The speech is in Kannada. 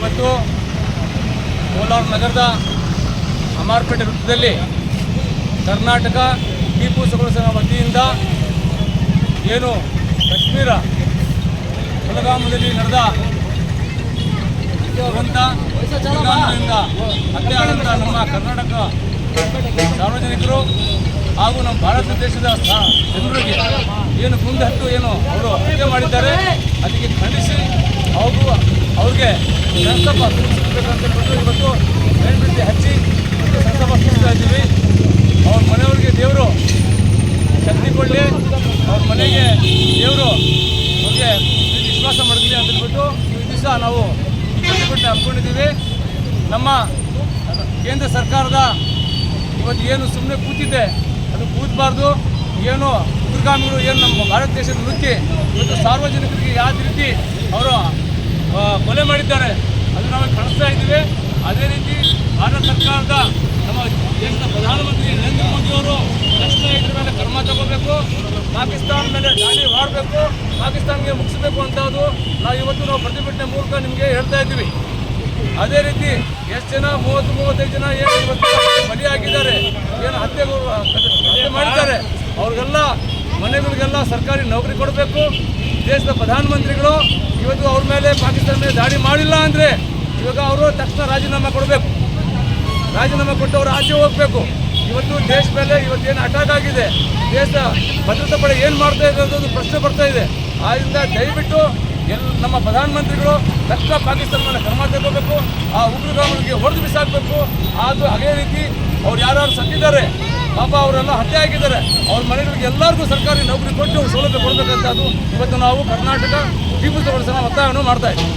ಇವತ್ತು ಕೋಲಾರ ನಗರದ ಅಮಾರ್ಪೇಟೆ ವೃತ್ತದಲ್ಲಿ ಕರ್ನಾಟಕ ಟಿಪ್ಪು ಸಂಘ ವತಿಯಿಂದ ಏನು ಕಾಶ್ಮೀರ ಬೆಳಗಾಮದಲ್ಲಿ ನಡೆದ ಹತ್ಯೆ ಆದಂಥ ನಮ್ಮ ಕರ್ನಾಟಕ ಸಾರ್ವಜನಿಕರು ಹಾಗೂ ನಮ್ಮ ಭಾರತ ದೇಶದ ಜನರಿಗೆ ಏನು ಮುಂದೆ ಹತ್ತು, ಏನು ಅವರು ಹತ್ಯೆ ಮಾಡಿದ್ದಾರೆ, ಅದಕ್ಕೆ ಖಂಡಿಸಿ ಸೂಚಿಸಬೇಕಂತ ಹೇಳ್ಬಿಟ್ಟು ಇವತ್ತು ಮೇಲ್ಬಿಟ್ಟು ಹಚ್ಚಿ ಸಂತಾಪ ಸೂಚಿಸ್ತಾ ಇದ್ದೀವಿ. ಅವ್ರ ಮನೆಯವ್ರಿಗೆ ದೇವರು ಶಕ್ತಿ ಕೊಡಲಿ. ಅವ್ರ ಮನೆಗೆ ದೇವರು ಅವ್ರಿಗೆ ವಿಶ್ವಾಸ ಮಾಡಲಿ ಅಂತ ಹೇಳ್ಬಿಟ್ಟು ಈ ದಿವಸ ನಾವು ಪ್ರತಿಭಟನೆ ಹಮ್ಮಿಕೊಂಡಿದ್ದೀವಿ. ನಮ್ಮ ಕೇಂದ್ರ ಸರ್ಕಾರದ ಇವತ್ತು ಏನು ಸುಮ್ಮನೆ ಕೂತಿದೆ ಅದು ಕೂತಬಾರ್ದು. ಏನು ಉಗ್ರಗಾಮಿಗಳು ಏನು ನಮ್ಮ ಭಾರತ ದೇಶದ ನುಗ್ಗಿ ಇವತ್ತು ಸಾರ್ವಜನಿಕರಿಗೆ ಯಾವ ರೀತಿ ಅವರು ಕೊಲೆ ಮಾಡಿದ್ದಾರೆ. ಅದು ನಾವು ಕಾಣಿಸ್ತಾ ಇದ್ದೀವಿ. ಅದೇ ರೀತಿ ಭಾರತ ಸರ್ಕಾರದ ನಮ್ಮ ದೇಶದ ಪ್ರಧಾನಮಂತ್ರಿ ನರೇಂದ್ರ ಮೋದಿ ಅವರು ತಕ್ಷಣ ಇದ್ರ ಮೇಲೆ ಕ್ರಮ ತಗೋಬೇಕು. ಪಾಕಿಸ್ತಾನ ಮೇಲೆ ದಾಳಿ ಮಾಡಬೇಕು. ಪಾಕಿಸ್ತಾನ್ಗೆ ಮುಗಿಸ್ಬೇಕು ಅದು ನಾವು ಇವತ್ತು ನಾವು ಪ್ರತಿಭಟನೆ ಮೂಲಕ ನಿಮಗೆ ಹೇಳ್ತಾ ಇದ್ದೀವಿ. ಅದೇ ರೀತಿ ಎಷ್ಟು ಜನ, ಮೂವತ್ತು, ಮೂವತ್ತೈದು ಜನ ಏನು ಇವತ್ತು ಬಲಿಯಾಗಿದ್ದಾರೆ, ಏನು ಹತ್ಯೆ ಮಾಡಿದ್ದಾರೆ, ಅವ್ರಿಗೆಲ್ಲ ಮನೆಗಳಿಗೆಲ್ಲ ಸರ್ಕಾರಿ ನೌಕರಿ ಕೊಡಬೇಕು. ದೇಶದ ಪ್ರಧಾನಮಂತ್ರಿಗಳು ಇವತ್ತು ಅವ್ರ ಮೇಲೆ ಪಾಕಿಸ್ತಾನ ಮೇಲೆ ದಾಳಿ ಮಾಡಿಲ್ಲ ಅಂದರೆ ಇವಾಗ ಅವರು ತಕ್ಷಣ ರಾಜೀನಾಮೆ ಕೊಡಬೇಕು. ರಾಜೀನಾಮೆ ಕೊಟ್ಟು ಅವರು ಆಚೆ ಹೋಗಬೇಕು. ಇವತ್ತು ದೇಶ ಮೇಲೆ ಇವತ್ತೇನು ಅಟ್ಯಾಕ್ ಆಗಿದೆ ದೇಶದ ಭದ್ರತಾ ಪಡೆ ಏನು ಮಾಡ್ತಾ ಇದೆ ಅನ್ನೋದು ಪ್ರಶ್ನೆ ಬರ್ತಾ ಇದೆ. ಆದ್ದರಿಂದ ದಯವಿಟ್ಟು ಎಲ್ಲ ನಮ್ಮ ಪ್ರಧಾನಮಂತ್ರಿಗಳು ತಕ್ಷಣ ಪಾಕಿಸ್ತಾನ ಮೇಲೆ ಕ್ರಮ ತಗೋಬೇಕು ಆ ಉಗ್ರಗಾಮಿಗೆ ಹೊಡೆದು ಬಿಸಾಕಬೇಕು. ಅದು ಅದೇ ರೀತಿ ಅವ್ರು ಯಾರು ಸತ್ತಿದ್ದಾರೆ ಪಾಪ ಅವರೆಲ್ಲ ಹತ್ಯೆ ಆಗಿದ್ದಾರೆ. ಅವ್ರ ಮನೆಗಳಿಗೆ ಎಲ್ಲರಿಗೂ ಸರ್ಕಾರಿ ನೌಕರಿ ಕೊಟ್ಟು ಸೌಲಭ್ಯ ಕೊಡಬೇಕಂತ ಇವತ್ತು ನಾವು ಕರ್ನಾಟಕ ಟಿಪ್ಪು ಸುಲ್ತಾನ್ ಒತ್ತಾಯವನ್ನು ಮಾಡ್ತಾ ಇದ್ದೀವಿ.